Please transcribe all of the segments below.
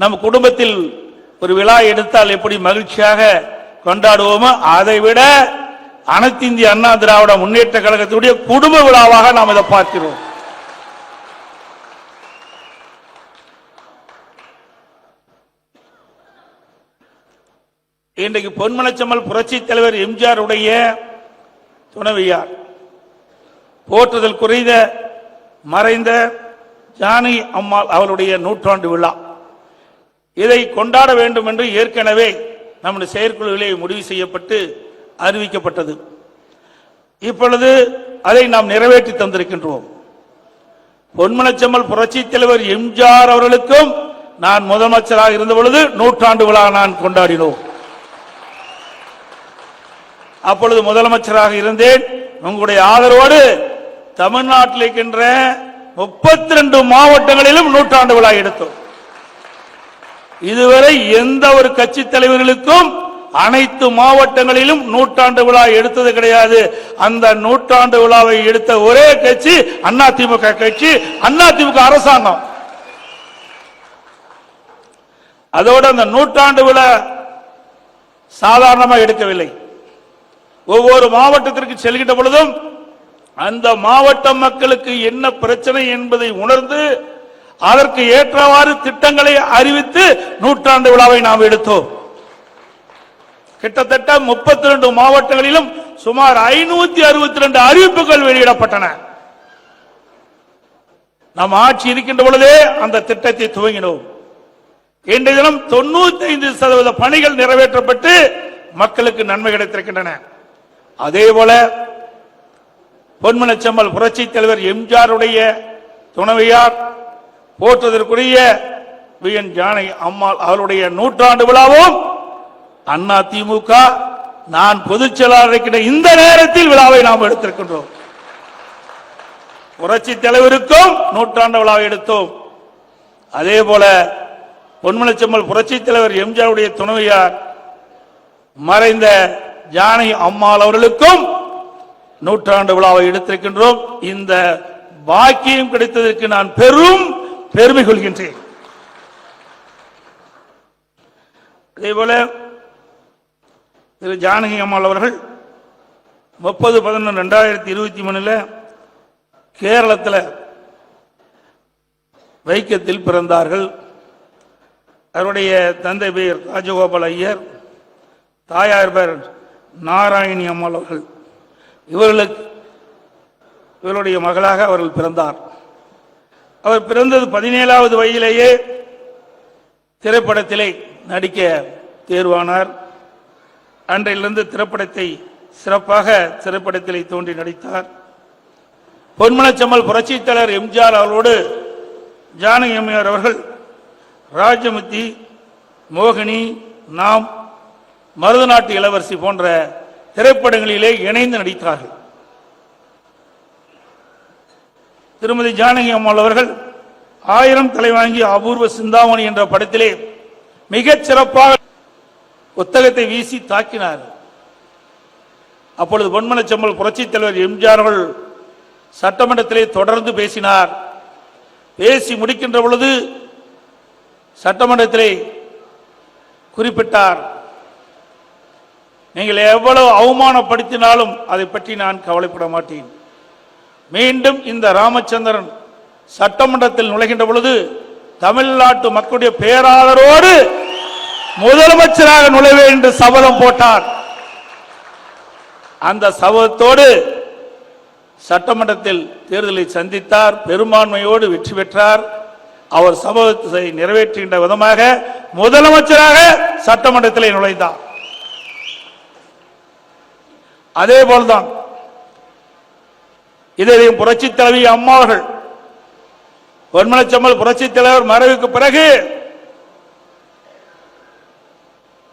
நம்ம குடும்பத்தில் ஒரு விழா எடுத்தால் எப்படி மகிழ்ச்சியாக கொண்டாடுவோமோ அதை விட அனைத்து இந்திய அண்ணா திராவிட முன்னேற்ற கழகத்துடைய குடும்ப விழாவாக நாம் இதை பார்க்கிறோம். இன்றைக்கு பொன்மனச்சம்மல் புரட்சி தலைவர் எம்ஜிஆர் உடைய துணைவியார். போற்றுதல் குறைந்த மறைந்த ஜானகி அம்மாள் அவருடைய நூற்றாண்டு விழா. இதை கொண்டாட வேண்டும் என்று ஏற்கனவே நம்முடைய செயற்குழுவிலே முடிவு செய்யப்பட்டு அறிவிக்கப்பட்டது. இப்பொழுது அதை நாம் நிறைவேற்றி தந்திருக்கின்றோம். பொன்மனச்செம்மல் புரட்சி தலைவர் எம்ஜிஆர் அவர்களுக்கும் நான் முதலமைச்சராக இருந்த பொழுது நூற்றாண்டு விழா நான் கொண்டாடினோம். அப்பொழுது முதலமைச்சராக இருந்தேன். உங்களுடைய ஆதரவோடு தமிழ்நாட்டில் இருக்கின்ற முப்பத்தி ரெண்டு மாவட்டங்களிலும் நூற்றாண்டு விழா எடுத்தோம். இதுவரை எந்த ஒரு கட்சி தலைவர்களுக்கும் அனைத்து மாவட்டங்களிலும் நூற்றாண்டு விழா எடுத்தது கிடையாது. அந்த நூற்றாண்டு விழாவை எடுத்த ஒரே கட்சி அதிமுக கட்சி அதிமுக அரசாங்கம். அதோடு அந்த நூற்றாண்டு விழா சாதாரணமாக எடுக்கவில்லை. ஒவ்வொரு மாவட்டத்திற்கு செல்கின்ற பொழுதும் அந்த மாவட்ட மக்களுக்கு என்ன பிரச்சனை என்பதை உணர்ந்து அதற்கு ஏற்றவாறு திட்டங்களை அறிவித்து நூற்றாண்டு விழாவை நாம் எடுத்தோம். கிட்டத்தட்ட முப்பத்தி ரெண்டு மாவட்டங்களிலும் சுமார் ஐநூத்தி அறுபத்தி ரெண்டு அறிவிப்புகள் வெளியிடப்பட்டன. நாம் ஆட்சி இருக்கின்ற பொழுதே அந்த திட்டத்தை துவங்கினோம். இன்றைய தினம் தொண்ணூத்தி ஐந்து சதவீத பணிகள் நிறைவேற்றப்பட்டு மக்களுக்கு நன்மை கிடைத்திருக்கின்றன. அதே போல பொன்மனச்செம்மல் புரட்சி தலைவர் எம்ஜிஆருடைய துணைவியார் போற்றுவதற்குரிய வி. என். ஜானகி அம்மாள் அவருடைய நூற்றாண்டு விழாவும் அண்ணா திமுக நான் பொதுச் செயலாளர் இந்த நேரத்தில் விழாவை நாம் எடுத்திருக்கின்றோம். புரட்சி தலைவருக்கும் நூற்றாண்டு விழாவை எடுத்தோம். அதே போல பொன்மலச்செம்மல் புரட்சி தலைவர் எம்ஜிஆருடைய துணைவியார் மறைந்த ஜானகி அம்மாள் அவர்களுக்கும் நூற்றாண்டு விழாவை எடுத்திருக்கின்றோம். இந்த பாக்கியம் கிடைத்ததற்கு நான் பெரும் பெருமை கொள்கின்றேன் அதே போல திரு ஜானகி அம்மாள் அவர்கள் முப்பது பதினொன்று ரெண்டாயிரத்தி இருபத்தி மூணுல கேரளத்தில் வைக்கத்தில் பிறந்தார்கள். அவருடைய தந்தை பெயர் ராஜகோபால் ஐயர் தாயார் பெயர் நாராயணி அம்மாள் அவர்கள். இவர்களுக்கு இவருடைய மகளாக அவர்கள் பிறந்தார். அவர் பிறந்தது பதினேழாவது வயதிலேயே திரைப்படத்திலே நடிக்க தேர்வானார். அன்றையிலிருந்து திரைப்படத்தை சிறப்பாக திரைப்படத்திலே தோன்றி நடித்தார். பொன்மலச்சம்மல் புரட்சித்தலைவர் எம்ஜிஆர் அவர்களோடு ஜானகி அம்மையார் அவர்கள் ராஜமுத்தி மோகினி நாம் மருதநாட்டு இளவரசி போன்ற திரைப்படங்களிலே இணைந்து நடித்தார்கள். திருமதி ஜானகி அம்மாள் அவர்கள் ஆயிரம் தலை வாங்கி அபூர்வ சிந்தாமணி என்ற படத்திலே மிகச் சிறப்பாக புத்தகத்தை வீசி தாக்கினார். அப்பொழுது பொன்மனச்சம்பல் புரட்சித் தலைவர் எம்ஜிஆர் அவர்கள் சட்டமன்றத்திலே தொடர்ந்து பேசினார். பேசி முடிக்கின்ற பொழுது சட்டமன்றத்திலே குறிப்பிட்டார். நீங்கள் எவ்வளவு அவமானப்படுத்தினாலும் அதை பற்றி நான் கவலைப்பட மாட்டேன். மீண்டும் இந்த ராமச்சந்திரன் சட்டமன்றத்தில் நுழைகின்ற பொழுது தமிழ்நாட்டு மக்களுடைய பேராளரோடு முதலமைச்சராக நுழைவேன் என்று சபதம் போட்டார். அந்த சபதத்தோடு சட்டமன்றத்தில் தேர்தலை சந்தித்தார் பெரும்பான்மையோடு வெற்றி பெற்றார். அவர் சபதத்தை நிறைவேற்றுகின்ற விதமாக முதலமைச்சராக சட்டமன்றத்தில் நுழைந்தார். அதே போல்தான் இதையும் புரட்சி தலைவி அம்மா அவர்கள் புரட்சி தலைவர் மறைவுக்கு பிறகு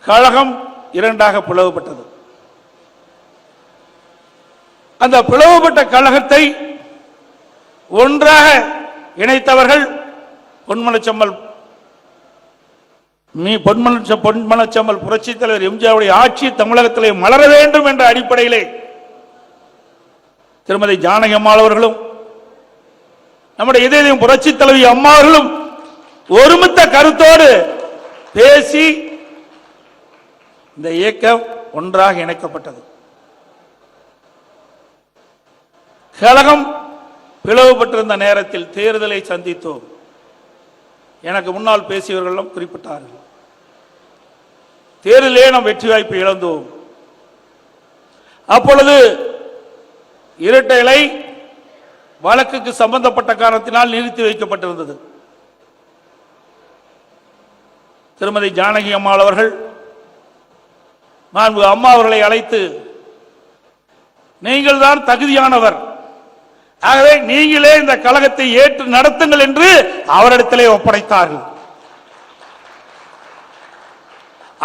கழகம் இரண்டாக பிளவுபட்டது. அந்த பிளவுபட்ட கழகத்தை ஒன்றாக இணைத்தவர்கள் பொன்மலச்சம்மல் மீ பொன்மன பொன்மனச்சம்மல் புரட்சி தலைவர் எம்ஜிஆருடைய ஆட்சி தமிழகத்திலே மலர வேண்டும் என்ற அடிப்படையிலே திருமதி ஜானகி அம்மாள் அவர்களும் நம்முடைய இதயம் புரட்சி தலைவி அம்மாவர்களும் ஒருமித்த கருத்தோடு பேசி இந்த இயக்கம் ஒன்றாக இணைக்கப்பட்டது. கழகம் பிளவுபட்டிருந்த நேரத்தில் தேர்தலை சந்தித்தோம். எனக்கு முன்னால் பேசியவர்களும் குறிப்பிட்டார்கள். தேர்தலே நாம் வெற்றி வாய்ப்பு இழந்தோம். அப்பொழுது இரட்டை இலை வழக்குக்கு சம்பந்தப்பட்ட காரணத்தினால் நிறுத்தி வைக்கப்பட்டிருந்தது. திருமதி ஜானகி அம்மாள் அவர்கள் மாண்பு அம்மா அவர்களை அழைத்து நீங்கள் தான் தகுதியானவர். ஆகவே நீங்களே இந்த கழகத்தை ஏற்று நடத்துங்கள் என்று அவரிடத்திலே ஒப்படைத்தார்கள்.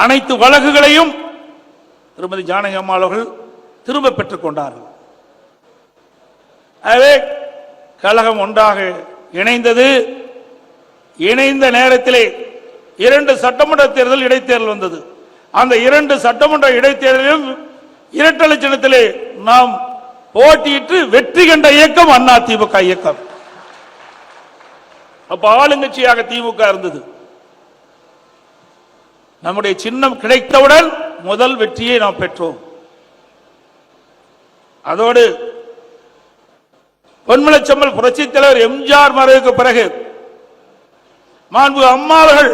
அனைத்து வழக்குகளையும் திருமதி ஜானகி அம்மாள் அவர்கள் திரும்ப பெற்றுக் கொண்டார்கள். ஆகவே கழகம் ஒன்றாக இணைந்தது. இணைந்த நேரத்திலே இரண்டு சட்டமன்ற தேர்தல் இடைத்தேர்தல் வந்தது. அந்த இரண்டு சட்டமன்ற இடைத்தேர்தலிலும் இரட்டலை சின்னத்திலே நாம் போட்டியிட்டு வெற்றி கண்ட இயக்கம் அண்ணா திமுக இயக்கம். அப்ப ஆளுங்கட்சியாக திமுக இருந்தது. நம்முடைய சின்னம் கிடைத்தவுடன் முதல் வெற்றியை நாம் பெற்றோம். அதோடு பொன்மலச்சம்மல் புரட்சித் தலைவர் எம்ஜிஆர் மறைவுக்கு பிறகு மாண்பு அம்மாவர்கள்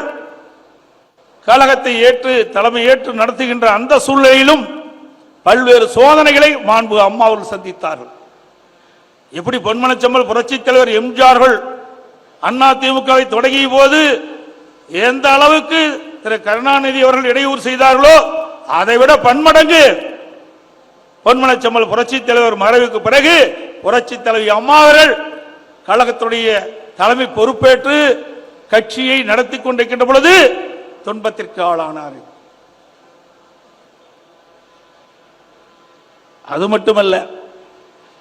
கழகத்தை ஏற்று தலைமை ஏற்று நடத்துகின்ற அந்த சூழ்நிலையிலும் பல்வேறு சோதனைகளை மாண்பு அம்மாவர்கள் சந்தித்தார்கள். எப்படி பொன்மனச்சம்மல் புரட்சித் தலைவர் எம்ஜிஆர்கள் அண்ணா திமுகவை தொடங்கிய போது எந்த அளவுக்கு திரு கருணாநிதி அவர்கள் இடையூறு செய்தார்களோ அதை விட பன்மடங்கு பொன்மனச்சம்மல் புரட்சித் தலைவர் மறைவுக்கு பிறகு புரட்சி தலைவி அம்மா அவர்கள் கழகத்துடைய தலைமை பொறுப்பேற்று கட்சியை நடத்தி கொண்டிருக்கின்ற பொழுது துன்பத்திற்கு ஆளானார். அது மட்டுமல்ல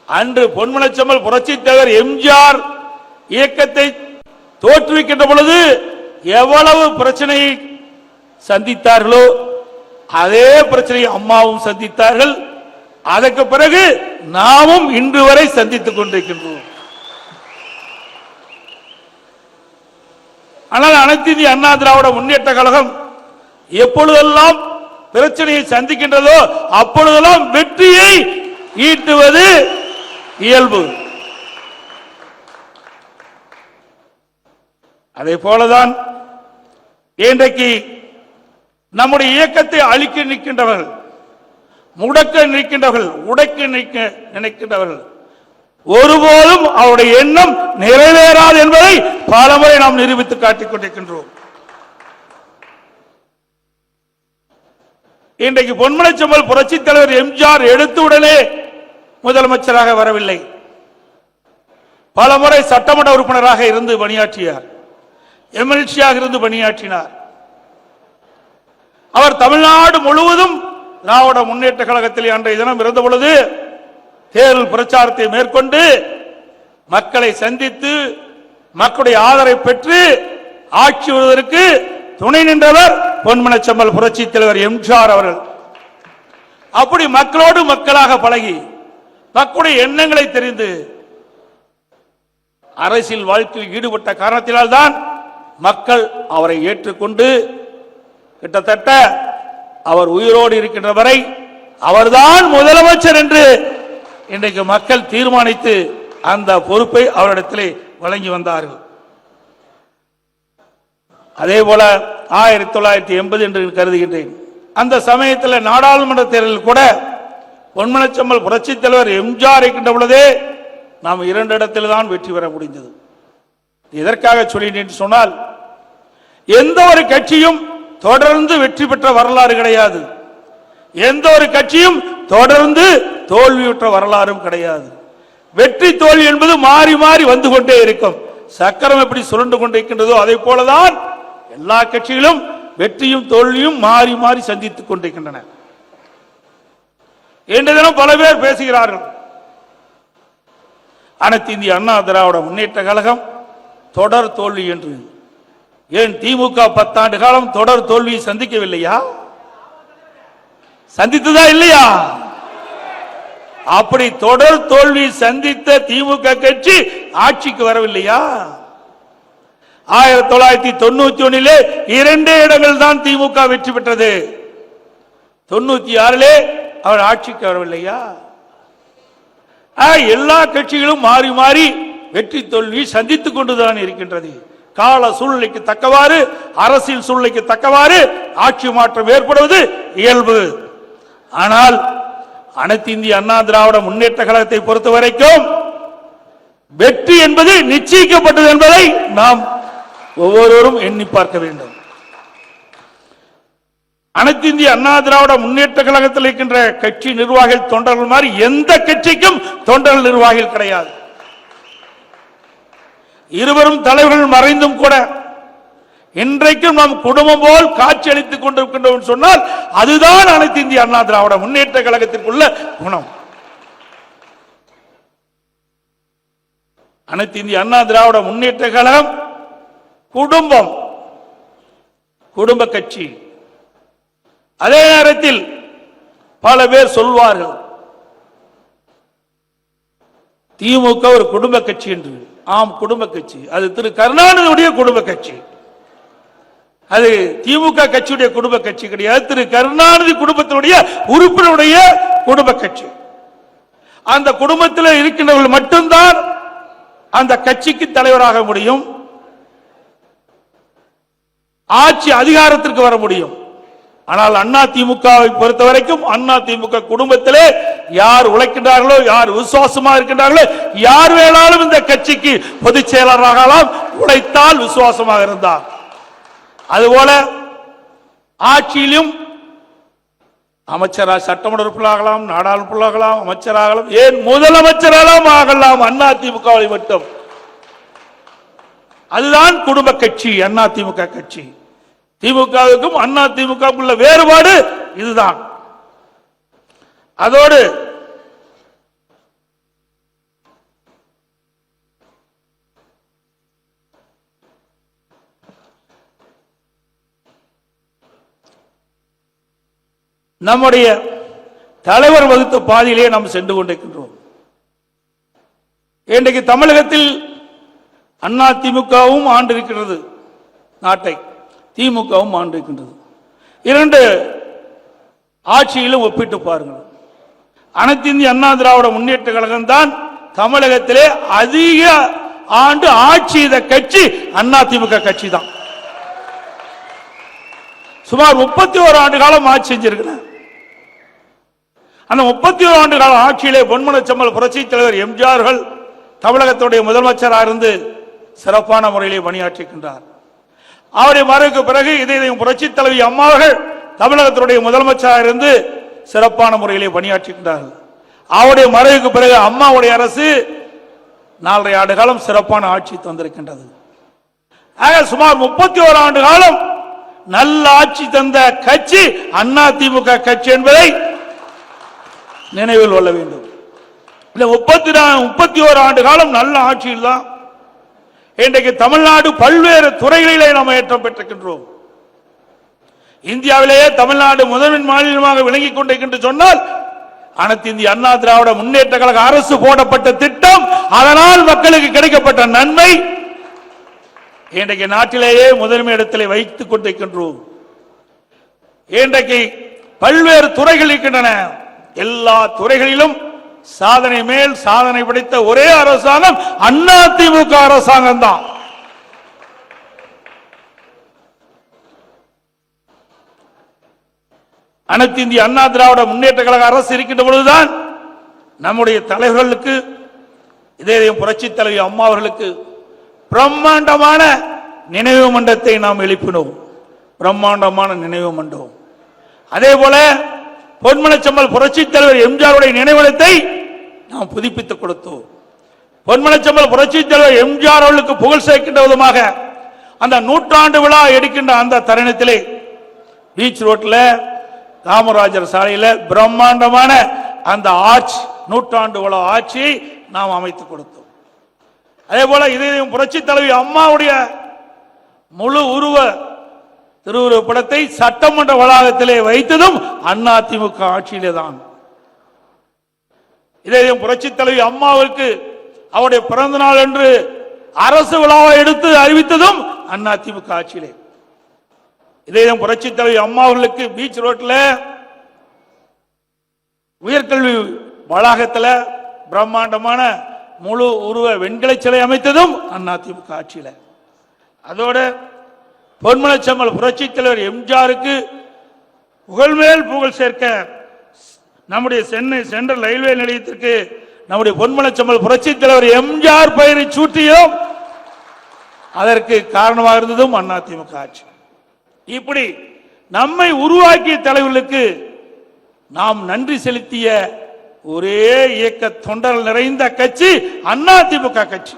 அன்று பொன்மனச்சம்மல் புரட்சி தலைவர் எம்ஜிஆர் இயக்கத்தை தோற்றுவிக்கின்ற பொழுது எவ்வளவு பிரச்சனையை சந்தித்தார்களோ அதே பிரச்சனையை அம்மாவும் சந்தித்தார்கள். அதற்கு பிறகு நாமும் இன்று வரை சந்தித்துக் கொண்டிருக்கின்றோம். ஆனால் அனைத்து இந்திய அண்ணா திராவிட முன்னேற்ற கழகம் எப்பொழுதெல்லாம் பிரச்சனையை சந்திக்கின்றதோ அப்பொழுதெல்லாம் வெற்றியை ஈட்டுவது இயல்பு. அதே போலதான் இன்றைக்கு நம்முடைய இயக்கத்தை அழிக்க நிற்கின்றவர்கள் முடக்க நிற்கின்றவர்கள் உடைக்க நிற்க நினைக்கின்றவர்கள். ஒருபோதும் அவருடைய எண்ணம் நிறைவேறாது என்பதை பலமுறை நாம் நிரூபித்து காட்டிக் கொண்டிருக்கின்றோம். இன்றைக்கு பொன்மலைச்சம்பல் புரட்சித் தலைவர் எம்ஜிஆர் எடுத்த முதலமைச்சராக வரவில்லை. பல முறை சட்டமன்ற உறுப்பினராக இருந்து பணியாற்றியார் எம்எல்சியாக இருந்து பணியாற்றினார். அவர் தமிழ்நாடு முழுவதும் திராவிட முன்னேற்ற கழகத்தில் அன்றைய தினம் இருந்த பொழுது தேர்தல் பிரச்சாரத்தை மேற்கொண்டு மக்களை சந்தித்து மக்களுடைய ஆதரவை பெற்று ஆட்சி வருவதற்கு துணை நின்றவர் பொன்மனச்சம்பல் புரட்சி தலைவர் எம்ஜிஆர் அவர்கள். அப்படி மக்களோடு மக்களாக பழகி மக்களுடைய எண்ணங்களை தெரிந்து அரசியல் வாழ்க்கையில் ஈடுபட்ட காரணத்தினால்தான் மக்கள் அவரை ஏற்றுக்கொண்டு கிட்டத்தட்ட அவர் உயிரோடு இருக்கின்ற வரை அவர்தான் முதலமைச்சர் என்று இன்றைக்கு மக்கள் தீர்மானித்து அந்த பொறுப்பை அவரிடத்திலே வழங்கி வந்தார்கள். அதே போல ஆயிரத்தி தொள்ளாயிரத்தி எண்பது என்று கருதுகின்றேன். அந்த சமயத்தில் நாடாளுமன்ற தேர்தலில் கூட பொன்மனச்சம்மல் புரட்சி தலைவர் எம்ஜிஆர் இருக்கின்ற பொழுதே நாம் இரண்டு இடத்தில் தான் வெற்றி பெற முடிந்தது. எதற்காக சொல்லினேன் சொன்னால் எந்த ஒரு கட்சியும் தொடர்ந்து வெற்றி பெற்ற வரலாறு கிடையாது. எந்த ஒரு கட்சியும் தொடர்ந்து தோல்வியுற்ற வரலாறும் கிடையாது. வெற்றி தோல்வி என்பது மாறி மாறி வந்து கொண்டே இருக்கும். சக்கரம் எப்படி சுரண்டு கொண்டிருக்கின்றதோ அதை போலதான் எல்லா கட்சிகளும் வெற்றியும் தோல்வியும் மாறி மாறி சந்தித்துக் கொண்டிருக்கின்றன. இன்று தினம் பல பேர் பேசுகிறார்கள். அனைத்து இந்திய அண்ணா திராவிட முன்னேற்ற கழகம் தொடர் தோல்வி என்று. ஏன் திமுக பத்தாண்டு காலம் தொடர் தோல்வியை சந்திக்கவில்லையா? சந்தித்ததா இல்லையா? அப்படி தொடர் தோல்வி சந்தித்த திமுக கட்சி ஆட்சிக்கு வரவில்லையா? ஆயிரத்தி தொள்ளாயிரத்தி தொண்ணூத்தி ஒன்னிலே இரண்டே இடங்கள் தான் திமுக வெற்றி பெற்றது. தொண்ணூத்தி ஆறிலே அவர் ஆட்சிக்கு வரவில்லையா? ஆ, எல்லா கட்சிகளும் மாறி மாறி வெற்றி தோல்வி சந்தித்துக் கொண்டுதான் இருக்கின்றது. கால சூழ்நிலைக்கு தக்கவாறு அரசியல் சூழ்நிலைக்கு தக்கவாறு ஆட்சி மாற்றம் ஏற்படுவது இயல்பு. ஆனால் அனைத்து இந்திய அண்ணா திராவிட முன்னேற்ற கழகத்தை பொறுத்த வரைக்கும் வெற்றி என்பது நிச்சயிக்கப்பட்டது என்பதை நாம் ஒவ்வொருவரும் எண்ணி பார்க்க வேண்டும். அனைத்து இந்திய அண்ணா திராவிட முன்னேற்ற கழகத்தில் இருக்கின்ற கட்சி நிர்வாகிகள் தொண்டர்கள் மாதிரி எந்த கட்சிக்கும் தொண்டர்கள் நிர்வாகிகள் கிடையாது. இருவரும் தலைவர்கள் மறைந்தும் கூட இன்றைக்கும் நம் குடும்பம் போல் காட்சியளித்துக் கொண்டிருக்கின்றோம் சொன்னால் அதுதான் அனைத்து இந்திய அண்ணா திராவிட முன்னேற்ற கழகத்திற்குள்ள குணம். அனைத்து இந்திய அண்ணா திராவிட முன்னேற்ற கழகம் குடும்பம் குடும்ப கட்சி. அதே நேரத்தில் பல பேர் சொல்வார்கள் திமுக ஒரு குடும்ப கட்சி என்று. ஆம் குடும்ப கட்சி. அது திரு கருணாநிதியுடைய குடும்ப கட்சி. அது திமுக கட்சியுடைய குடும்ப கட்சி கிடையாது. திரு கருணாநிதி குடும்பத்தினுடைய உறுப்பினருடைய குடும்ப கட்சி. அந்த குடும்பத்தில் இருக்கின்றவர்கள் மட்டும்தான் அந்த கட்சிக்கு தலைவராக முடியும். ஆட்சி அதிகாரத்திற்கு வர முடியும். ஆனால் அண்ணா திமுகவை பொறுத்த வரைக்கும் அண்ணா திமுக குடும்பத்திலே யார் உழைக்கின்றார்களோ யார் விசுவாசமா இருக்கின்றார்களோ யார் வேணாலும் இந்த கட்சிக்கு பொதுச் செயலராகலாம் உழைத்தால் விசுவாசமாக இருந்தார். அதுபோல ஆட்சியிலும் அமைச்சராக சட்டமன்ற உறுப்பினராகலாம் நாடாளுமன்றாகலாம் அமைச்சராகலாம் ஏன் முதலமைச்சராகலாம் ஆகலாம் அண்ணா திமுகவை மட்டும். அதுதான் குடும்ப கட்சி அண்ணா திமுக கட்சி. திமுகவுக்கும் அண்ணா திமுகவுக்கும் உள்ள வேறுபாடு இதுதான். அதோடு நம்முடைய தலைவர் வகுத்த பாதையிலே நாம் சென்று கொண்டிருக்கின்றோம். இன்றைக்கு தமிழகத்தில் அண்ணா திமுகவும் ஆண்டிருக்கிறது நாட்டை. திமுகவும் ஆண்டிருக்கின்றது. இரண்டு ஆட்சியிலும் ஒப்பிட்டு பாருங்கள். அனைத்திந்திய அண்ணா திராவிட முன்னேற்ற கழகம் தான் தமிழகத்திலே அதிக ஆண்டு ஆட்சி செய்த கட்சி அண்ணா திமுக கட்சி தான் சுமார் முப்பத்தி ஓரு ஆண்டு காலம் ஆட்சி செஞ்சிருக்கிறேன் அந்த முப்பத்தி ஓரு ஆண்டு கால ஆட்சியிலே பொன்மனச்சம்மல் புரட்சி தலைவர் எம்ஜிஆர்கள் தமிழகத்துடைய முதலமைச்சராக இருந்து சிறப்பான முறையிலே பணியாற்றுகின்றார் அவருடைய மறைவுக்கு பிறகு இதை புரட்சி தலைவி அம்மாவர்கள் தமிழகத்தினுடைய முதலமைச்சராக இருந்து சிறப்பான முறையிலே பணியாற்றுகின்றார்கள் அவருடைய மறைவுக்கு பிறகு அம்மாவுடைய அரசு நாலரை ஆண்டு காலம் சிறப்பான ஆட்சி தந்திருக்கின்றது. ஆக சுமார் முப்பத்தி ஓரு ஆண்டு காலம் நல்ல ஆட்சி தந்த கட்சி அண்ணா திமுக கட்சி என்பதை நினைவில் கொள்ள வேண்டும். இந்த முப்பத்தி முப்பத்தி ஓரு ஆண்டு காலம் நல்ல ஆட்சியில் தான் இன்றைக்கு தமிழ்நாடு பல்வேறு துறைகளிலே நாம் ஏற்றம் பெற்றிருக்கின்றோம். இந்தியாவிலேயே தமிழ்நாடு முதன்மை மாநிலமாக விளங்கிக் கொண்டிருக்கின்ற சொன்னால் அனைத்து இந்திய அண்ணா திராவிட முன்னேற்ற கழக அரசு போடப்பட்ட திட்டம் அதனால் மக்களுக்கு கிடைக்கப்பட்ட நன்மை இன்றைக்கு நாட்டிலேயே முதன்மை இடத்திலே வைத்துக் கொண்டிருக்கின்றோம். இன்றைக்கு பல்வேறு துறைகள் இருக்கின்றன. எல்லா துறைகளிலும் சாதனை மேல் சாதனை படைத்த ஒரே அரசாங்கம் அண்ணா திமுக அரசாங்கம் தான் அனைத்து இந்திய அண்ணா திராவிட முன்னேற்ற கழக அரசு இருக்கின்ற பொழுதுதான் நம்முடைய தலைவர்களுக்கு இதே புரட்சி தலைவி அம்மா அவர்களுக்கு பிரம்மாண்டமான நினைவு மண்டத்தை நாம் எழுப்பினோம். பிரம்மாண்டமான நினைவு மண்டபம் அதே போல பொன்மனச்சம்மல் புரட்சி தலைவர் எம்ஜிஆருடைய நினைவிடத்தை நாம் புதுப்பித்துக் கொடுத்தோம். பொன்மனச்சம்மல் புரட்சி தலைவர் எம்ஜிஆர் அவர்களுக்கு புகழ் சேர்க்கின்ற விதமாக அந்த நூற்றாண்டு விழா எடுக்கின்ற அந்த தருணத்திலே பீச் ரோட்டில் காமராஜர் சாலையில் பிரம்மாண்டமான அந்த ஆட்சி நூற்றாண்டு உலக ஆட்சியை நாம் அமைத்துக் கொடுத்தோம். அதே போல இதையும் புரட்சி தலைவி அம்மாவுடைய முழு உருவ திருவுருவ படத்தை சட்டமன்ற வளாகத்திலே வைத்ததும் அண்ணா திமுக ஆட்சியிலே தான். இதையும் புரட்சி தலைவி அம்மாவிற்கு அவருடைய பிறந்த நாள் என்று அரசு விழாவை எடுத்து அறிவித்ததும் அதிமுக ஆட்சியிலே. இதே புரட்சி தலைவி அம்மா அவர்களுக்கு பீச் ரோட்ல உயர்கல்வி வளாகத்தில் பிரம்மாண்டமான முழு உருவ வெண்கல சிலை அமைத்ததும் அதிமுக ஆட்சியில். அதோட பொன்மனச்சம்மல் புரட்சி தலைவர் எம்ஜிஆருக்கு புகழ்மேல் புகழ் சேர்க்க நம்முடைய சென்னை சென்ட்ரல் ரயில்வே நிலையத்திற்கு நம்முடைய பொன்மனச்சம்மல் புரட்சி தலைவர் எம்ஜிஆர் பெயரை சூட்டியும் அதற்கு காரணமாக இருந்ததும் அதிமுக ஆட்சி. இப்படி நம்மை உருவாக்கிய தலைவர்களுக்கு நாம் நன்றி செலுத்திய ஒரே இயக்க தொண்டர்கள் நிறைந்த கட்சி அதிமுக கட்சி.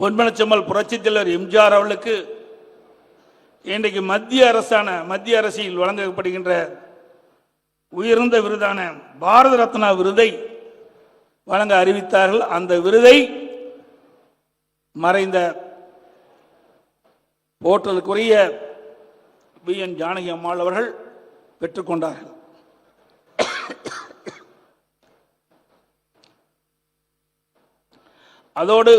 பொன்மனச்செம்மல் புரட்சித் தலைவர் எம்ஜிஆர் அவர்களுக்கு இன்றைக்கு மத்திய அரசான மத்திய அரசில் வழங்கப்படுகின்ற உயர்ந்த விருதான பாரத ரத்னா விருதை வழங்க அறிவித்தார்கள். அந்த விருதை மறைந்த போற்றலுக்குரிய பி என். ஜானகி அம்மாள் அவர்கள் பெற்றுக்கொண்டார்கள் அதோடு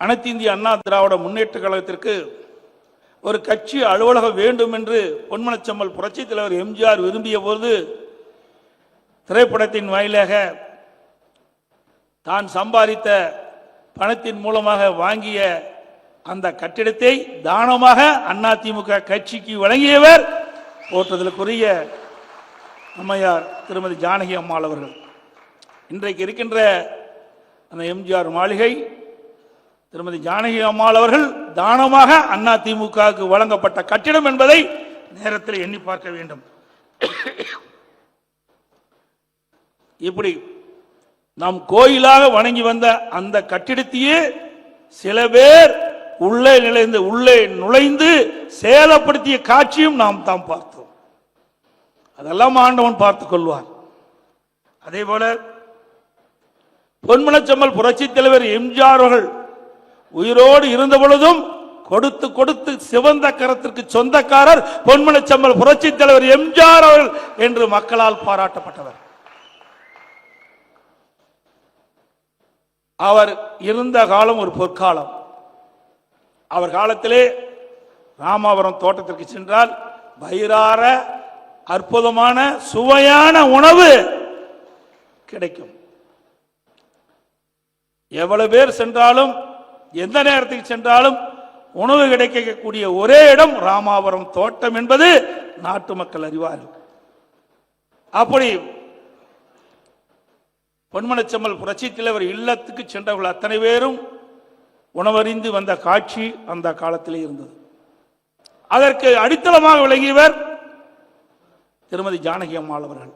அனைத்து இந்திய அண்ணா திராவிட முன்னேற்ற கழகத்திற்கு ஒரு கட்சி அலுவலகம் வேண்டும் என்று பொன்மனச்செம்மல் புரட்சித் தலைவர் எம்ஜிஆர் விரும்பிய போது திரைப்படத்தின் வாயிலாக தான் சம்பாதித்த பணத்தின் மூலமாக வாங்கிய அந்த கட்டிடத்தை தானமாக அதிமுக கட்சிக்கு வழங்கியவர் போற்றுதலுக்குரிய அம்மையார் திருமதி ஜானகி அம்மாள் அவர்கள். இன்றைக்கு இருக்கின்ற அந்த எம்ஜிஆர் மாளிகை திருமதி ஜானகி அம்மாள் அவர்கள் தானமாக அண்ணா திமுகவுக்கு வழங்கப்பட்ட கட்டிடம் என்பதை நேரத்தில் எண்ணி பார்க்க வேண்டும். இப்படி நாம் கோயிலாக வணங்கி வந்த அந்த கட்டிடத்தையே சில பேர் உள்ளே நுழைந்து உள்ளே நுழைந்து சேதப்படுத்திய காட்சியும் நாம் தாம் பார்த்தோம். அதெல்லாம் ஆண்டவன் பார்த்துக் கொள்வார். அதே போல பொன்மனச்சம்மல் புரட்சி தலைவர் எம்ஜிஆர் அவர்கள் உயிரோடு இருந்த பொழுதும் கொடுத்து கொடுத்து சிவந்த கரத்திற்கு சொந்தக்காரர் பொன்மனச்செம்மல் புரட்சி தலைவர் எம்ஜிஆர் அவர்கள் என்று மக்களால் பாராட்டப்பட்டவர். அவர் இருந்த காலம் ஒரு பொற்காலம். அவர் காலத்திலே ராமாபுரம் தோட்டத்திற்கு சென்றால் வயிறார அற்புதமான சுவையான உணவு கிடைக்கும். எவ்வளவு பேர் சென்றாலும் எந்த நேரத்துக்கு சென்றாலும் உணவு கிடைக்கக்கூடிய ஒரே இடம் ராமாபுரம் தோட்டம் என்பது நாட்டு மக்கள் அறிவார்கள். அப்படி பொன்மனச்செம்மல் புரட்சி தலைவர் இல்லத்துக்கு சென்றவர்கள் அத்தனை பேரும் உணவறிந்து வந்த காட்சி அந்த காலத்திலே இருந்தது. அதற்கு அடித்தளமாக விளங்கியவர் திருமதி ஜானகி அம்மாள் அவர்கள்.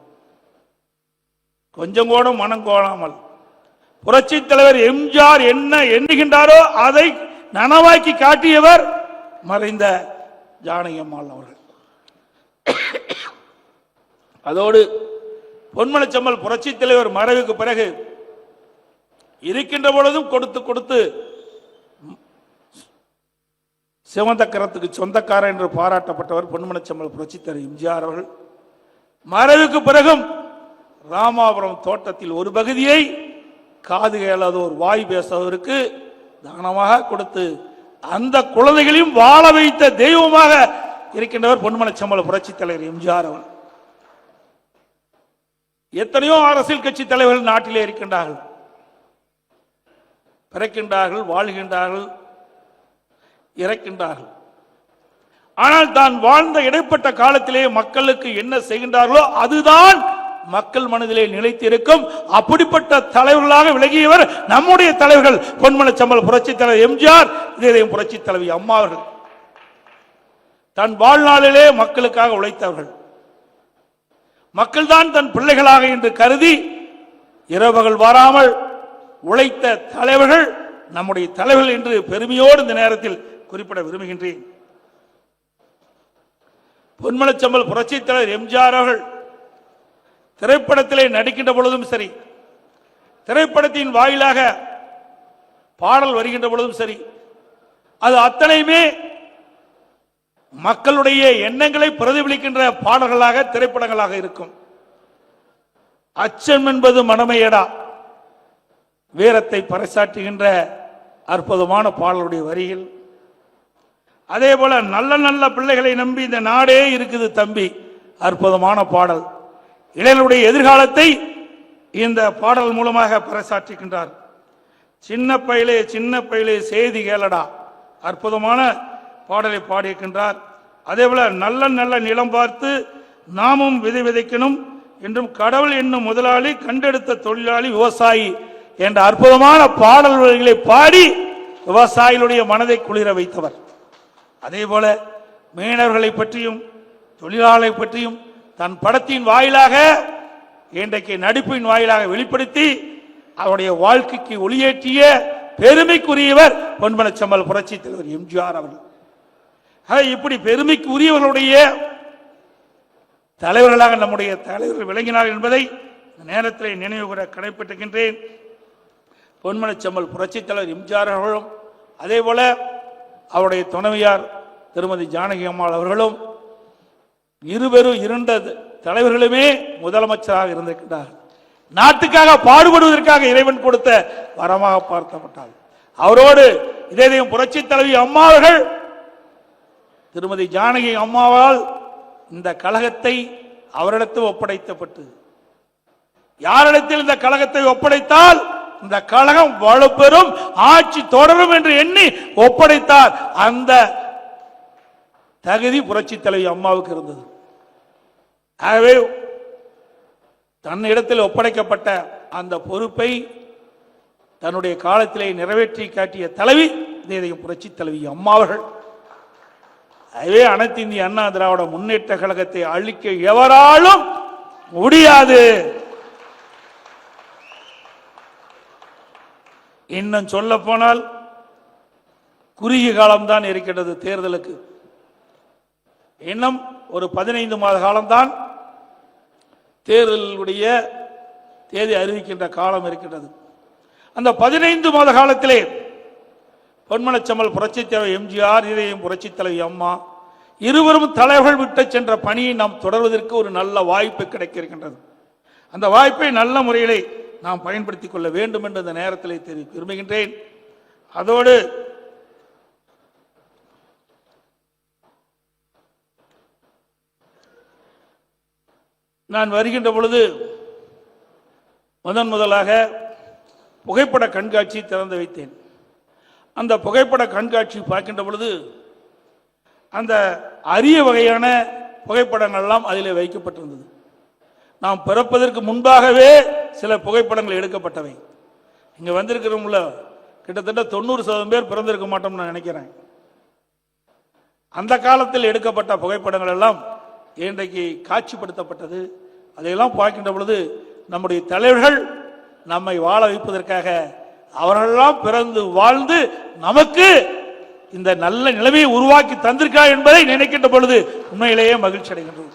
கொஞ்சம் கூட மனம் கோணாமல் புரட்சி தலைவர் எம்ஜிஆர் என்ன எண்ணுகின்றாரோ அதை நனவாக்கி காட்டியவர் மறைந்த ஜானகி அம்மாள் அவர்கள். அதோடு பொன்மனச்செம்மல் புரட்சி தலைவர் மறைவுக்கு பிறகு இருக்கின்ற பொழுதும் கொடுத்து கொடுத்து சிவந்த கரத்துக்கு சொந்தக்காரர் என்று பாராட்டப்பட்டவர் பொன்மனச்செம்மல் புரட்சி தலைவர் எம்ஜிஆர் அவர்கள். மறைவுக்கு பிறகும் ராமாபுரம் தோட்டத்தில் ஒரு பகுதியை காது கேளாத ஒரு வாய் பேசாதவருக்கு தானமாக கொடுத்து அந்த குழந்தைகளையும் வாழ வைத்த தெய்வமாக இருக்கின்றவர் பொன்மனச்செம்மல் புரட்சி தலைவர் எம்ஜிஆர் அவன் எத்தனையோ அரசியல் கட்சி தலைவர்கள் நாட்டிலே இருக்கின்றார்கள். பிறக்கின்றார்கள் வாழ்கின்றார்கள் இறக்கின்றார்கள். ஆனால் தான் வாழ்ந்த இடைப்பட்ட காலத்திலே மக்களுக்கு என்ன செய்கின்றார்களோ அதுதான் மக்கள் மனதிலே நிலைத்திருக்கும் அப்படிப்பட்ட தலைவர்களாக விலகியவர் நம்முடைய தலைவர்கள். பொன்மனச்சம்பல் புரட்சி தலைவர் எம்ஜிஆர் இதயம் புரட்சி தலைவி அம்மா அவர்கள். தன் வாழ்நாளிலே மக்களுக்காக உழைத்தவர்கள். மக்கள்தான் தன் பிள்ளைகளாக என்று கருதி இரவுகள் வராமல் உழைத்த தலைவர்கள் நம்முடைய தலைவர்கள் என்று பெருமையோடு இந்த நேரத்தில் குறிப்பிட விரும்புகின்றேன். பொன்மலச்சம்பல் புரட்சித் தலைவர் எம்ஜிஆர் அவர்கள் திரைப்படத்திலே நடிக்கின்ற பொழுதும் சரி திரைப்படத்தின் வாயிலாக பாடல் வருகின்ற பொழுதும் சரி அது அத்தனையுமே மக்களுடைய எண்ணங்களை பிரதிபலிக்கின்ற பாடல்களாக திரைப்படங்களாக இருக்கும். அச்சம் என்பது மனமையடா வீரத்தை பறைசாற்றுகின்ற அற்புதமான பாடலுடைய வரிகள். அதே போல நல்ல நல்ல பிள்ளைகளை நம்பி இந்த நாடே இருக்குது தம்பி. அற்புதமான பாடல். இளைஞருடைய எதிர்காலத்தை இந்த பாடல் மூலமாக பறைசாற்றுகின்றார். சின்ன பயிலே சின்ன பயிலே செய்தி கேளடா. அற்புதமான பாடலை பாடியிருக்கின்றார். அதே போல நல்ல நல்ல நிலம் பார்த்து நாமும் விதை விதைக்கணும் என்றும் கடவுள் என்னும் முதலாளி கண்டெடுத்த தொழிலாளி விவசாயி என்ற அற்புதமான பாடல் வரிகளை பாடி விவசாயிகளுடைய மனதை குளிர வைத்தவர். அதே போல மீனவர்களை பற்றியும் தொழிலாளர்களை பற்றியும் தன் படத்தின் வாயிலாக இன்றைக்கு நடிப்பின் வாயிலாக வெளிப்படுத்தி அவருடைய வாழ்க்கைக்கு ஒளியேற்றிய பெருமைக்குரியவர் பொன்மனச்சம்பல் புரட்சி தலைவர் எம்ஜிஆர் அவர்கள். இப்படி பெருமைக்குரியவர்களுடைய தலைவர்களாக நம்முடைய தலைவர்கள் விளங்கினார் என்பதை நேரத்தில் நினைவு கூற கடைப்பட்டுகின்றேன் பொன்மனச்சம்பல் புரட்சித் தலைவர் எம்ஜிஆர் அவர்களும் அதே போல அவருடைய துணைவியார் திருமதி ஜானகி அம்மாள் அவர்களும் இருவரும் இரண்ட தலைவர்களுமே முதலமைச்சராக இருந்திருக்கிறார். நாட்டுக்காக பாடுபடுவதற்காக இறைவன் கொடுத்த வரமாக பார்க்கப்பட்டார். அவரோடு இதயம் புரட்சி தலைவி அம்மா அவர்கள் திருமதி ஜானகி அம்மாவால் இந்த கழகத்தை அவரிடத்தில் ஒப்படைத்தப்பட்டு யாரிடத்தில் இந்த கழகத்தை ஒப்படைத்தால் இந்த கழகம் வலுப்பெறும் ஆட்சி தொடரும் என்று எண்ணி ஒப்படைத்தார். அந்த தகுதி புரட்சி தலைவி அம்மாவுக்கு இருந்தது. ஆகவே தன்னிடத்தில் ஒப்படைக்கப்பட்ட அந்த பொறுப்பை தன்னுடைய காலத்திலே நிறைவேற்றி காட்டிய தலைவி இதயம் புரட்சி தலைவி அம்மா அவர்கள். அதுவே அனைத்து இந்திய அண்ணா திராவிட முன்னேற்ற கழகத்தை அழிக்க எவராலும் முடியாது. இன்னும் சொல்ல போனால் குறுகிய காலம்தான் இருக்கிறது தேர்தலுக்கு. இன்னும் ஒரு பதினைந்து மாத காலம்தான் தேர்தலுடைய தேதி அறிவிக்கின்ற காலம் இருக்கின்றது. அந்த பதினைந்து மாத காலத்திலே பொன்மனச்சம்மல் புரட்சித் தலைவர் எம்ஜிஆர் இதயம் புரட்சித் தலைவி அம்மா இருவரும் தலைவர்கள் விட்டு சென்ற பணியை நாம் தொடர்வதற்கு ஒரு நல்ல வாய்ப்பு கிடைக்க இருக்கின்றது அந்த வாய்ப்பை நல்ல முறையிலே நாம் பயன்படுத்திக் கொள்ள வேண்டும் என்று இந்த நேரத்தில் தெரிவிக்க விரும்புகின்றேன். அதோடு நான் வருகின்ற பொழுது முதன் முதலாக புகைப்பட கண்காட்சி திறந்து வைத்தேன். அந்த புகைப்பட கண்காட்சி பார்க்கின்ற பொழுது அந்த அரிய வகையான புகைப்படங்கள்லாம் அதில் வைக்கப்பட்டிருந்தது. நாம் பிறப்பதற்கு முன்பாகவே சில புகைப்படங்கள் எடுக்கப்பட்டவை. இங்கே வந்திருக்கிறவங்கள கிட்டத்தட்ட தொண்ணூறு சதவீதம் பேர் பிறந்திருக்க மாட்டோம்னு நான் நினைக்கிறேன். அந்த காலத்தில் எடுக்கப்பட்ட புகைப்படங்கள் எல்லாம் இன்றைக்கு காட்சிப்படுத்தப்பட்டது. அதையெல்லாம் பார்க்கின்ற பொழுது நம்முடைய தலைவர்கள் நம்மை வாழ வைப்பதற்காக அவர்களெல்லாம் பிறந்து வாழ்ந்து நமக்கு இந்த நல்ல நிலைமையை உருவாக்கி தந்திருக்கா என்பதை நினைக்கின்ற பொழுது உண்மையிலேயே மகிழ்ச்சி அடைகின்றது.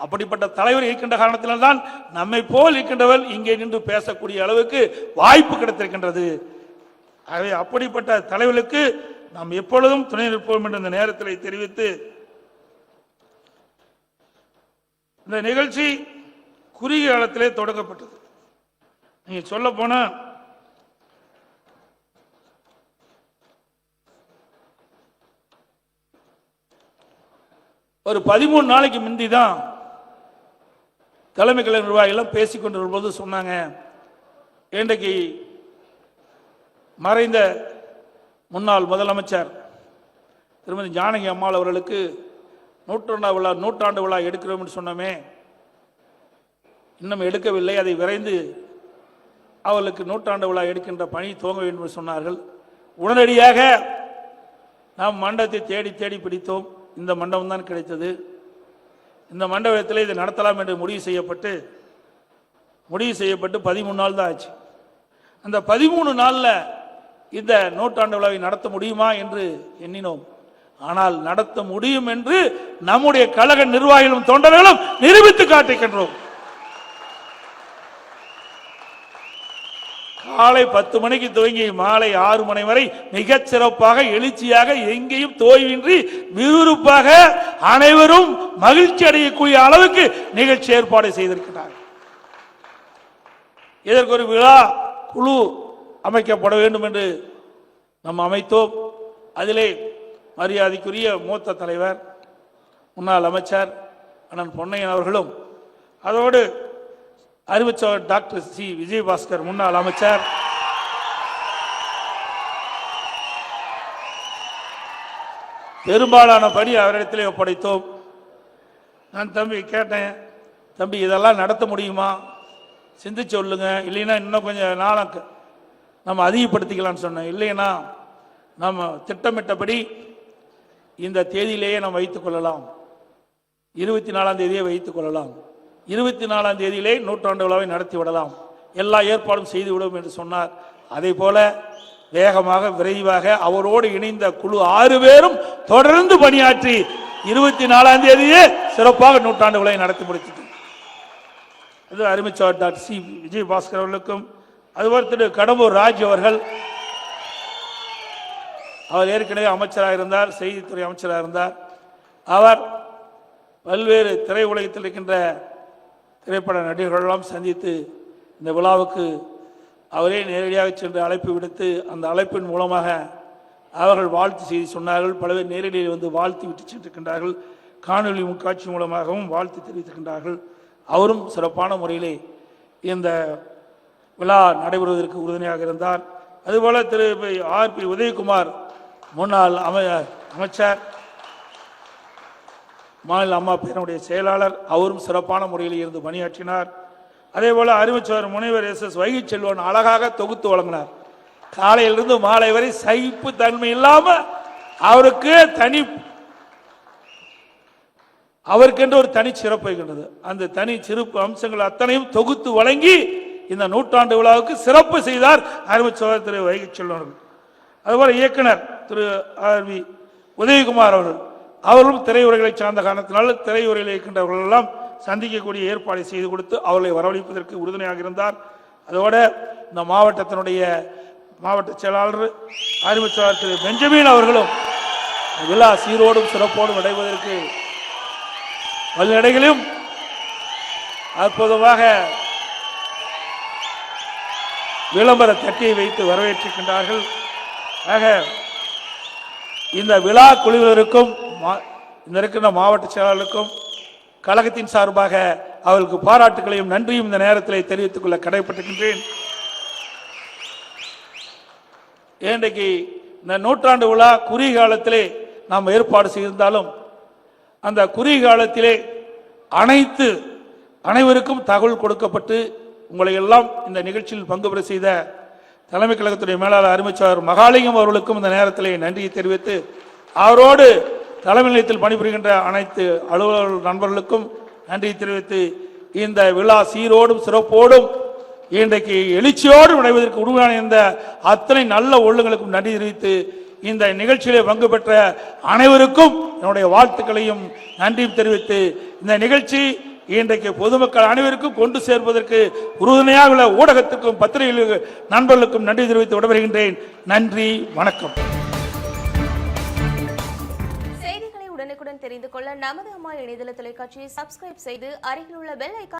அப்படிப்பட்ட தலைவர் இருக்கின்ற காரணத்தில்தான் நம்மை போல் இருக்கின்றவர் இங்கே நின்று பேசக்கூடிய அளவுக்கு வாய்ப்பு கிடைத்திருக்கின்றது. ஆகவே அப்படிப்பட்ட தலைவர்களுக்கு நாம் எப்பொழுதும் துணை நிற்போம் என்ற இந்த நேரத்தில் தெரிவித்து இந்த நிகழ்ச்சி குறுகிய காலத்திலே தொடங்கப்பட்டது. நீங்க சொல்ல போனா ஒரு பதிமூணு நாளைக்கு முந்தி தான் தலைமை கலை நிர்வாகிகள் பேசிக்கொண்டு வரும்போது சொன்னாங்க இன்றைக்கு மறைந்த முன்னாள் முதலமைச்சர் திருமதி ஜானகி அம்மாள் அவர்களுக்கு நூற்றாண்டு விழா நூற்றாண்டு விழா எடுக்கிறோம்னு சொன்னோமே இன்னும் எடுக்கவில்லை. அதை விரைந்து அவர்களுக்கு நூற்றாண்டு விழா எடுக்கின்ற பணி துவங்க வேண்டும் என்று சொன்னார்கள். உடனடியாக நாம் மண்டபத்தை தேடி தேடி பிடித்தோம். இந்த மண்டபம் தான் கிடைத்தது. இந்த மண்டபத்தில் இதை நடத்தலாம் என்று முடிவு செய்யப்பட்டு முடிவு செய்யப்பட்டு பதிமூணு நாள் தான் ஆச்சு. அந்த பதிமூணு நாளில் இந்த நூற்றாண்டு விழாவை நடத்த முடியுமா என்று எண்ணினோம். ஆனால் நடத்த முடியும் என்று நம்முடைய கழக நிர்வாகிகளும் தொண்டர்களும் நிரூபித்து காட்டுகின்றோம். காலை பத்து மணிக்கு துவங்கி மாலை ஆறு மணி வரை மிக சிறப்பாக எழுச்சியாக எங்கேயும் தோய்வின்றி விறுவிறுப்பாக அனைவரும் மகிழ்ச்சி அடையக்கூடிய அளவுக்கு நிகழ்ச்சி ஏற்பாடு செய்திருக்கிறார் இதற்கு ஒரு விழா குழு அமைக்கப்பட வேண்டும் என்று நாம் அமைத்தோம். அதிலே மரியாதைக்குரிய மூத்த தலைவர் முன்னாள் அமைச்சர் அண்ணன் பொன்னையன் அவர்களும் அதோடு அறிவிச்சவர் டாக்டர் சி. விஜயபாஸ்கர் முன்னாள் அமைச்சர். பெரும்பாலான படி அவரிடத்திலே ஒப்படைத்தோம். நான் தம்பி கேட்டேன் தம்பி இதெல்லாம் நடத்த முடியுமா? சிந்திச்சு சொல்லுங்க. இல்லைன்னா இன்னும் கொஞ்சம் நாளாக நம்ம அதிகப்படுத்திக்கலாம்னு சொன்னேன். இல்லைன்னா நம்ம திட்டமிட்டபடி இந்த தேதியிலேயே நாம் வைத்துக் கொள்ளலாம். இருபத்தி நாலாம் தேதியை வைத்துக் கொள்ளலாம். இருபத்தி நாலாம் தேதியிலே நூற்றாண்டு விழாவை நடத்தி விடலாம். எல்லா ஏற்பாடும் செய்து விடும் என்று சொன்னார். அதே போல வேகமாக விரைவாக அவரோடு இணைந்த குழு ஆறு பேரும் தொடர்ந்து பணியாற்றி இருபத்தி நாலாம் தேதியே சிறப்பாக நூற்றாண்டு விழாவை நடத்தி முடித்தது. இது அருமைச்சவர் டாக்டர் சி. விஜயபாஸ்கர் அவர்களுக்கும் அதுபோல் திரு கடம்பூர் ராஜ் அவர்கள் அவர் ஏற்கனவே அமைச்சராக இருந்தார் செய்தித்துறை அமைச்சராக இருந்தார். அவர் பல்வேறு திரையுலகத்தில் இருக்கின்ற திரைப்பட நடிகர்களெல்லாம் சந்தித்து இந்த விழாவுக்கு அவரே நேரடியாக சென்று அழைப்பு விடுத்து அந்த அழைப்பின் மூலமாக அவர்கள் வாழ்த்து செய்தி சொன்னார்கள். பல பேர் நேரடியில் வந்து வாழ்த்து விட்டு சென்றிருக்கின்றார்கள். காணொலி முக்காட்சி மூலமாகவும் வாழ்த்து தெரிவித்திருக்கின்றார்கள். அவரும் சிறப்பான முறையிலே இந்த விழா நடைபெறுவதற்கு உறுதுணையாக இருந்தார். அதுபோல திரு ஆர் பி உதயகுமார் முன்னாள் அமை அமைச்சர் மாநில அம்மா பேரனுடைய செயலாளர் அவரும் சிறப்பான முறையில் இருந்து பணியாற்றினார். அதே போல் அறிவிச்சவர் முனைவர் எஸ் எஸ் வைகை செல்வன் அழகாக தொகுத்து வழங்கினார். காலையிலிருந்து மாலை வரை சகிப்பு தன்மை இல்லாம அவருக்கு தனி அவருக்கென்று ஒரு தனி சிறப்பு இருக்கின்றது. அந்த தனி சிறப்பு அம்சங்கள் அத்தனையும் தொகுத்து வழங்கி இந்த நூற்றாண்டு விழாவுக்கு சிறப்பு செய்தார் அறிவிச்சவர் திரு வைகை செல்வன் அதுபோல இயக்குனர் திரு ஆர் வி உதயகுமார் அவர்கள். அவர்களும் திரையுறைகளை சார்ந்த காரணத்தினால் திரையுறையில் இருக்கின்றவர்கள் எல்லாம் சந்திக்கக்கூடிய ஏற்பாடு செய்து கொடுத்து அவர்களை வரவழைப்பதற்கு உறுதுணையாக இருந்தார். அதோட இந்த மாவட்டத்தினுடைய மாவட்ட செயலாளர் அறிவிச்சாளர் திரு பெஞ்சமின் அவர்களும் விழா சீரோடும் சிறப்போடும் நடைபெறுவதற்கு வழிநடைகளிலும் அற்புதமாக விளம்பர தட்டியை வைத்து வரவேற்றிருக்கின்றார்கள். ஆக இந்த விழா குழுவினருக்கும் மா- இந்த இருக்கின்ற மாவட்ட செயலாளருக்கும் கழகத்தின் சார்பாக அவர்களுக்கு பாராட்டுகளையும் நன்றியும் இந்த நேரத்தில் தெரிவித்துக் கொள்ள கடைப்பட்டிருக்கின்றேன் இன்றைக்கு இந்த நூற்றாண்டு விழா குறுகிய காலத்திலே நாம் ஏற்பாடு செய்திருந்தாலும் அந்த குறுகிய காலத்திலே அனைத்து அனைவருக்கும் தகவல் கொடுக்கப்பட்டு உங்களை எல்லாம் இந்த நிகழ்ச்சியில் பங்கு பெற செய்த தலைமை கழகத்துடைய மேலாளர் அருமைச்சார் மகாலிங்கம் அவர்களுக்கும் இந்த நேரத்திலே நன்றியை தெரிவித்து அவரோடு தலைமை நிலையத்தில் பணிபுரிகின்ற அனைத்து அலுவலர் நண்பர்களுக்கும் நன்றியை தெரிவித்து இந்த விழா சீரோடும் சிறப்போடும் இன்றைக்கு எழுச்சியோடு விளைவதற்கு உண்மையான இந்த அத்தனை நல்ல ஒழுங்குகளுக்கும் நன்றி தெரிவித்து இந்த நிகழ்ச்சியிலே பங்கு பெற்ற அனைவருக்கும் என்னுடைய வாழ்த்துக்களையும் நன்றியும் தெரிவித்து இந்த நிகழ்ச்சி இன்றைக்கு பொதுமக்கள் அனைவருக்கும் கொண்டு சேர்ப்பதற்கு உறுதுணையாக உள்ள ஊடகத்திற்கும் பத்திரிகை நண்பர்களுக்கும் நன்றி தெரிவித்து விடைபெறுகின்றேன். நன்றி வணக்கம். செய்திகளை உடனுக்குடன் தெரிந்து கொள்ள நமது அம்மா இணையதள தொலைக்காட்சியை சப்ஸ்கிரைப் செய்து அருகில் உள்ள பெல் ஐக்கான்